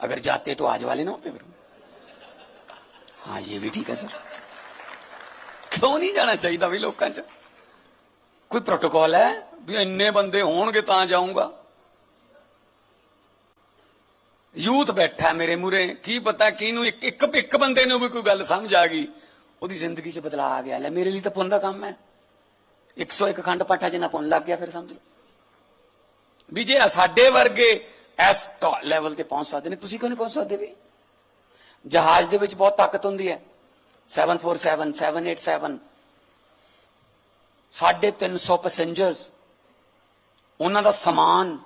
अगर जाते तो आज वाले ना होते फिर हाँ ये भी ठीक है सर क्यों नहीं जाना चाहिए भी लोगों च कोई प्रोटोकॉल है भी ਇੰਨੇ ਬੰਦੇ ਹੋਣਗੇ ਤਾਂ ਜਾਊਂਗਾ ਯੂਥ ਬੈਠਾ ਮੇਰੇ ਮੂਰੇ ਕੀ ਪਤਾ ਕਿਹਨੂੰ ਇੱਕ ਇੱਕ ਇੱਕ ਬੰਦੇ ਨੂੰ ਵੀ ਕੋਈ ਗੱਲ ਸਮਝ ਆ ਗਈ ਉਹਦੀ ਜ਼ਿੰਦਗੀ 'ਚ ਬਦਲਾਅ ਆ ਗਿਆ ਲੈ ਮੇਰੇ ਲਈ ਤਾਂ ਪੁੰਨ ਦਾ ਕੰਮ ਹੈ 101 ਖੰਡ ਪਾਠਾ ਜਿੰਨਾ ਪੁੰਨ ਲੱਗ ਗਿਆ ਫਿਰ ਸਮਝ ਲਓ ਵੀ ਜੇ ਸਾਡੇ ਵਰਗੇ ਇਸ ਲੈਵਲ ਤੇ ਪਹੁੰਚ ਸਕਦੇ ਨੇ। ਤੁਸੀਂ ਕਿਉਂ ਨਹੀਂ ਪਹੁੰਚ ਸਕਦੇ ਵੀ? ਜਹਾਜ਼ ਦੇ ਵਿੱਚ ਬਹੁਤ ਤਾਕਤ ਹੁੰਦੀ ਹੈ। 747 787 ਸਾਢੇ 300 ਪੈਸੇਂਜਰਸ ਉਹਨਾਂ ਦਾ ਸਮਾਨ,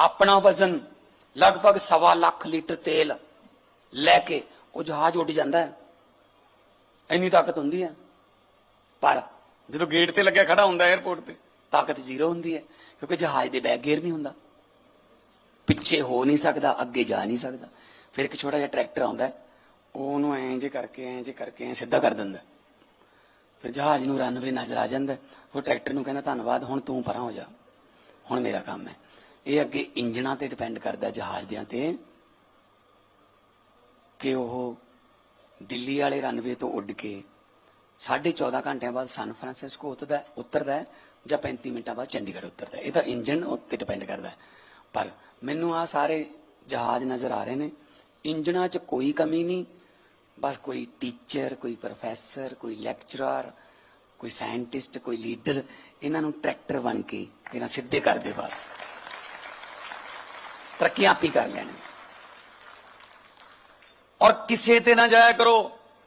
ਆਪਣਾ ਵਜ਼ਨ, ਲਗਭਗ ਸਵਾ ਲੱਖ ਲੀਟਰ ਤੇਲ ਲੈ ਕੇ ਉਹ ਜਹਾਜ਼ ਉੱਡ ਜਾਂਦਾ ਹੈ। ਇੰਨੀ ਤਾਕਤ ਹੁੰਦੀ ਹੈ। ਪਰ ਜਦੋਂ ਗੇਟ ਤੇ ਲੱਗਿਆ ਖੜਾ ਹੁੰਦਾ 에어ਪੋਰਟ ਤੇ, ਤਾਕਤ ਜ਼ੀਰੋ ਹੁੰਦੀ ਹੈ। ਕਿਉਂਕਿ ਜਹਾਜ਼ ਦੇ ਬੈਗ ਗੇਅਰ ਨਹੀਂ ਹੁੰਦਾ। ਪਿੱਛੇ ਹੋ ਨਹੀਂ ਸਕਦਾ, ਅੱਗੇ ਜਾ ਨਹੀਂ ਸਕਦਾ। ਫਿਰ ਇੱਕ ਛੋਟਾ ਜਿਹਾ ਟਰੈਕਟਰ ਆਉਂਦਾ ਉਹ ਉਹਨੂੰ ਐਂ ਜੇ ਕਰਕੇ, ਐਂ ਜੇ ਕਰਕੇ, ਐਂ ਸਿੱਧਾ ਕਰ ਦਿੰਦਾ। ਫਿਰ ਜਹਾਜ਼ ਨੂੰ ਰਨਵੇ ਨਜ਼ਰ ਆ ਜਾਂਦਾ। ਉਹ ਟਰੈਕਟਰ ਨੂੰ ਕਹਿੰਦਾ, ਧੰਨਵਾਦ, ਹੁਣ ਤੂੰ ਪਰਾਂ ਹੋ ਜਾ। ਹੁਣ ਮੇਰਾ ਕੰਮ ਹੈ। ਇਹ ਅੱਗੇ ਇੰਜਣਾਂ ਤੇ ਡਿਪੈਂਡ ਕਰਦਾ ਜਹਾਜ਼ ਦਿਆਂ ਤੇ ਕਿ ਉਹ ਦਿੱਲੀ ਵਾਲੇ ਰਨਵੇ ਤੋਂ ਉੱਡ ਕੇ 14.5 ਘੰਟਿਆਂ ਬਾਅਦ ਸਨ ਫਰਾਂਸਿਸਕੋ ਉਤਰਦਾ ਉਤਰਦਾ ਜਾਂ 35 ਮਿੰਟਾਂ ਬਾਅਦ ਚੰਡੀਗੜ੍ਹ ਉਤਰਦਾ ਇਹ ਤਾਂ ਇੰਜਣ ਉੱਤੇ ਡਿਪੈਂਡ ਕਰਦਾ ਪਰ ਮੈਨੂੰ ਆ ਸਾਰੇ ਜਹਾਜ਼ ਨਜ਼ਰ ਆ ਰਹੇ ਨੇ। ਇੰਜਣਾਂ 'ਚ ਕੋਈ ਕਮੀ ਨਹੀਂ। ਬਸ ਕੋਈ ਟੀਚਰ, ਕੋਈ ਪ੍ਰੋਫੈਸਰ, ਕੋਈ ਲੈਕਚਰਰ, ਕੋਈ ਸਾਇੰਟਿਸਟ, ਕੋਈ ਲੀਡਰ, ਇਹਨਾਂ ਨੂੰ ਟਰੈਕਟਰ ਬਣ ਕੇ ਇਹਨਾਂ ਸਿੱਧੇ ਕਰ ਦੇ ਬਸ ਤਰੱਕੀਆਂ ਆਪੀ ਕਰ ਲੈਣਗੇ ਔਰ ਕਿਸੇ ਤੇ ਨਾ ਜਾਇਆ ਕਰੋ।